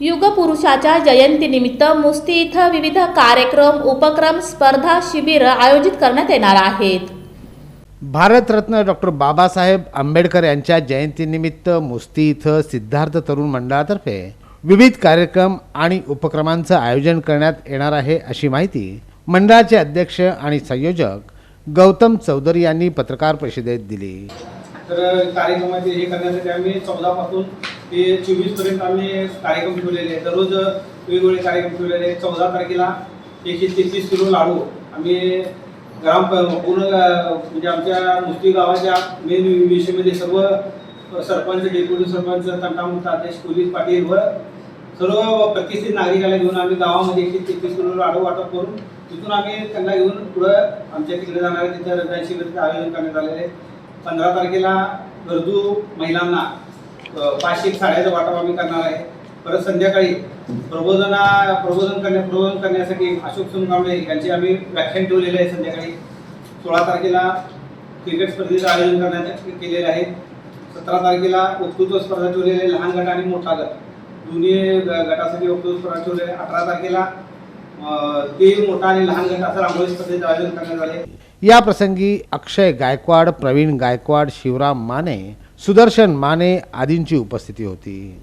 युगपुरुषाच्या जयंतीनिमित्त मुस्ती इथं विविध कार्यक्रम उपक्रम स्पर्धा शिबिर आयोजित करण्यात येणार आहेत. भारतरत्न डॉक्टर बाबासाहेब आंबेडकर यांच्या जयंतीनिमित्त मुस्ती इथं सिद्धार्थ तरुण मंडळातर्फे विविध कार्यक्रम आणि उपक्रमांचं आयोजन करण्यात येणार आहे अशी माहिती मंडळाचे अध्यक्ष आणि संयोजक गौतम चौधरी यांनी पत्रकार परिषदेत दिली. तर कार्यक्रमाचे हे करण्यासाठी आम्ही चौदा पासून ते चोवीसपर्यंत आम्ही कार्यक्रम ठेवलेले आहेत. दररोज वेगवेगळे कार्यक्रम ठेवलेले आहेत. चौदा तारखेला एकशे तेहतीस किलो लाडू आम्ही ग्राम पूर्ण म्हणजे आमच्या मुस्ती गावाच्या मेन विषयमध्ये सर्व सरपंच डेप्युटी सरपंच तंटामुक्त अध्यक्ष पोलीस पाटील व सर्व प्रतिष्ठित नागरिकाला घेऊन आम्ही गावामध्ये एकशे तेहतीस किलो लाडू वाटप करून तिथून आम्ही त्यांना घेऊन पुढं आमच्या तिकडे जाणारे तिथे रक्तदान शिबिराचं आयोजन करण्यात आलेले आहे. पंधरा तारखेला गरजू महिलांना पाचशे साड्याचं वाटप आम्ही करणार आहे. परत संध्याकाळी प्रबोधना प्रबोधन करण्या प्रबोधन करण्यासाठी अशोक सोनकांबळे यांचे आम्ही व्याख्यान ठेवलेले आहे संध्याकाळी. सोळा तारखेला क्रिकेट स्पर्धेचं आयोजन करण्यात केलेलं आहे. सतरा तारखेला वक्तृत्व स्पर्धा ठेवलेली आहे लहान गट आणि मोठा गट. दोन्ही ग- गटासाठी वक्तृत्व स्पर्धा ठेवलेली आहे. अठरा तारखेला ते मोठा आणि लहान गट असं रांगोळी स्पर्धेचं आयोजन करण्यात आले या प्रसंगी अक्षय गायकवाड प्रवीण गायकवाड शिवराम माने सुदर्शन माने आदींची उपस्थिती होती.